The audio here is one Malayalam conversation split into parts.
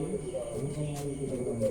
അതുകൊണ്ട്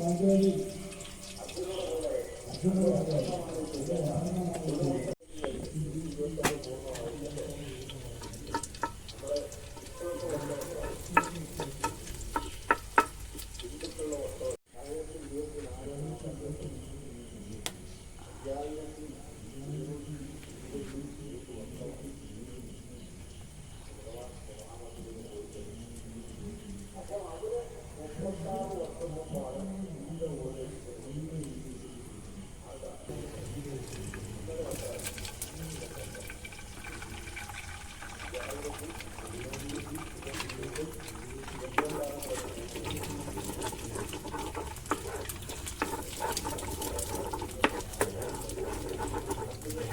아, 안 돼야지.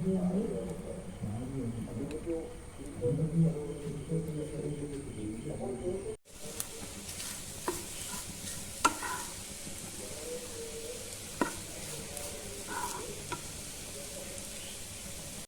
ideally.